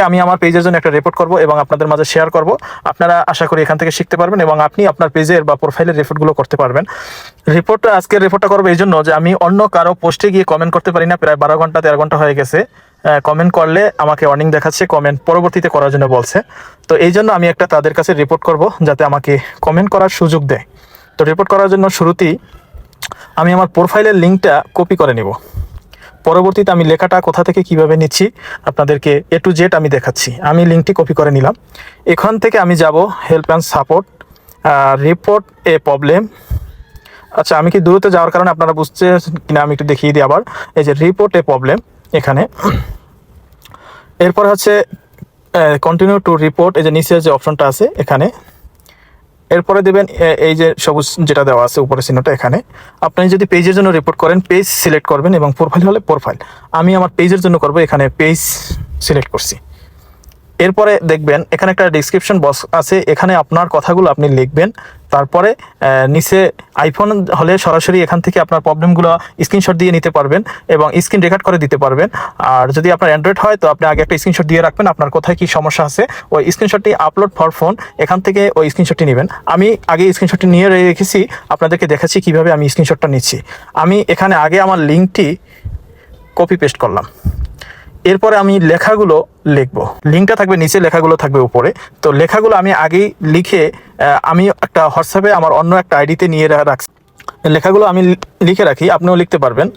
আজকে আমি আমার পেজের জন্য একটা রিপোর্ট করব এবং আপনাদের মাঝে শেয়ার করব। আপনারা আশা করি এখান থেকে শিখতে পারবেন এবং আপনি আপনার পেজের বা প্রোফাইলের রিপোর্টগুলো করতে পারবেন। রিপোর্টটা আজকের রিপোর্টটা করব এই জন্য যে আমি অন্য কারও পোস্টে গিয়ে কমেন্ট করতে পারি না, প্রায় বারো ঘণ্টা, তেরো ঘণ্টা হয়ে গেছে। কমেন্ট করলে আমাকে ওয়ার্নিং দেখাচ্ছে কমেন্ট পরবর্তীতে করার জন্য বলছে। তো এই জন্য আমি একটা তাদের কাছে রিপোর্ট করব, যাতে আমাকে কমেন্ট করার সুযোগ দেয়। তো রিপোর্ট করার জন্য শুরুতেই আমি আমার প্রোফাইলের লিঙ্কটা কপি করে নিব। পরবর্তীতে আমি লেখাটা কোথা থেকে কীভাবে নিচ্ছি আপনাদেরকে এ টু জেড আমি দেখাচ্ছি। আমি লিঙ্কটি কপি করে নিলাম। এখান থেকে আমি যাব help and support report a problem আচ্ছা আমি কি দূরত্বে যাওয়ার কারণে আপনারা বুঝতে কিনা আমি একটু দেখিয়ে দিই আবার। এই যে রিপোর্ট এ প্রবলেম এখানে। এরপর হচ্ছে কন্টিনিউ টু রিপোর্ট এই যে নিচের যে অপশনটা আছে এখানে। এরপরে দেবেন এই যে সবুজ যেটা দেওয়া আছে উপরে চিহ্নটা এখানে। আপনি যদি পেজের জন্য রিপোর্ট করেন পেজ সিলেক্ট করবেন এবং প্রোফাইল হলে প্রোফাইল আমি আমার পেজের জন্য করব, এখানে পেজ সিলেক্ট করছি। এরপরে দেখবেন, এখানে একটা ডিসক্রিপশন বক্স আছে, এখানে আপনার কথাগুলো আপনি লিখবেন। তারপরে নিচে আইফোন হলে সরাসরি এখান থেকে আপনার প্রবলেমগুলো স্ক্রিনশট দিয়ে নিতে পারবেন এবং স্ক্রিন রেকর্ড করে দিতে পারবেন। আর যদি আপনার অ্যান্ড্রয়েড হয়, তো আপনি আগে একটা স্ক্রিনশট দিয়ে রাখবেন, আপনার কোথায় কি সমস্যা আছে। ওই স্ক্রিনশটটি আপলোড ফর ফোন এখান থেকে ওই স্ক্রিনশটটি নেবেন। আমি আগে স্ক্রিনশটটি নিয়ে রেখেছি, আপনাদেরকে দেখাচ্ছি কীভাবে আমি স্ক্রিনশটটা নিচ্ছি। আমি এখানে আগে আমার লিঙ্কটি কপি পেস্ট করলাম। এরপরে আমি লেখাগুলো লিখব। লিঙ্কটা থাকবে, নিচে লেখাগুলো থাকবে উপরে। তো লেখাগুলো আমি আগেই লিখে আমি একটা হোয়াটসঅ্যাপে আমার অন্য একটা আইডিতে নিয়ে রাখছি। লেখাগুলো আমি লিখে রাখি, আপনিও লিখতে পারবেন।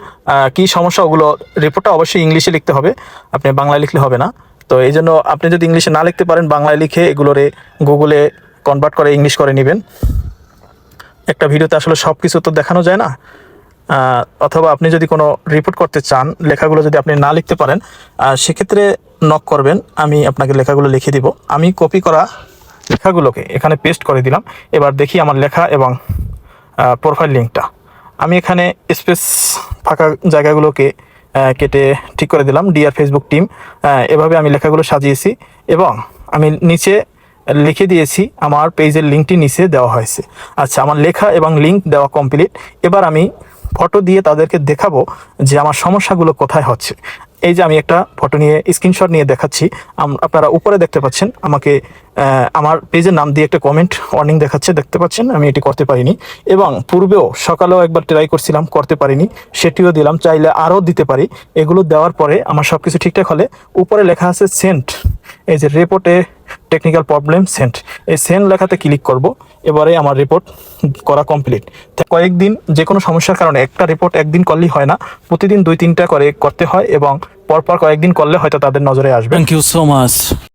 কি সমস্যা, ওগুলো রিপোর্টটা অবশ্যই ইংলিশে লিখতে হবে। আপনি বাংলায় লিখলে হবে না। তো এই জন্য আপনি যদি ইংলিশে না লিখতে পারেন, বাংলায় লিখে এগুলোরে গুগলে কনভার্ট করে ইংলিশ করে নেবেন। একটা ভিডিওতে আসলে সব কিছু তো দেখানো যায় না। অথবা আপনি যদি কোনো রিপোর্ট করতে চান, লেখাগুলো যদি আপনি না লিখতে পারেন সেক্ষেত্রে নক করবেন। আমি আপনাকে লেখাগুলো লিখে দিব। আমি কপি করা লেখাগুলোকে এখানে পেস্ট করে দিলাম। এবার দেখি আমার লেখা এবং প্রোফাইল লিঙ্কটা আমি এখানে স্পেস ফাঁকা জায়গাগুলোকে কেটে ঠিক করে দিলাম ডিআর ফেসবুক টিম এভাবে আমি লেখাগুলো সাজিয়েছি এবং আমি নিচে লিখে দিয়েছি আমার পেজের লিঙ্কটি নিচে দেওয়া হয়েছে। আচ্ছা আমার লেখা এবং লিঙ্ক দেওয়া কমপ্লিট এবার আমি ফটো দিয়ে তাদেরকে দেখাবো যে আমার সমস্যাগুলো কোথায় হচ্ছে। এই যে আমি একটা ফটো নিয়ে স্ক্রিনশট নিয়ে দেখাচ্ছি। আপনারা উপরে দেখতে পাচ্ছেন, আমাকে আমার পেজের নাম দিয়ে একটা কমেন্ট ওয়ার্নিং দেখাচ্ছে, দেখতে পাচ্ছেন? আমি এটি করতে পারিনি। এবং পূর্বেও সকালেও একবার ট্রাই করছিলাম, করতে পারিনি। সেটিও দিলাম, চাইলে আরও দিতে পারি। এগুলো দেওয়ার পরে আমার সব কিছু ঠিকঠাক হলে উপরে লেখা আছে সেন্ট এই যে রিপোর্টে টেকনিক্যাল প্রবলেম সেন্ট এই সেন্ট লেখাতে ক্লিক করব। এবারে আমার রিপোর্ট করা কমপ্লিট কয়েকদিন যে কোনো সমস্যার কারণে একটা রিপোর্ট একদিন করলেই হয় না। প্রতিদিন দুই তিনটা করে করতে হয় এবং পরপর কয়েকদিন করলে হয়তো তাদের নজরে আসবে থ্যাংক ইউ সো much.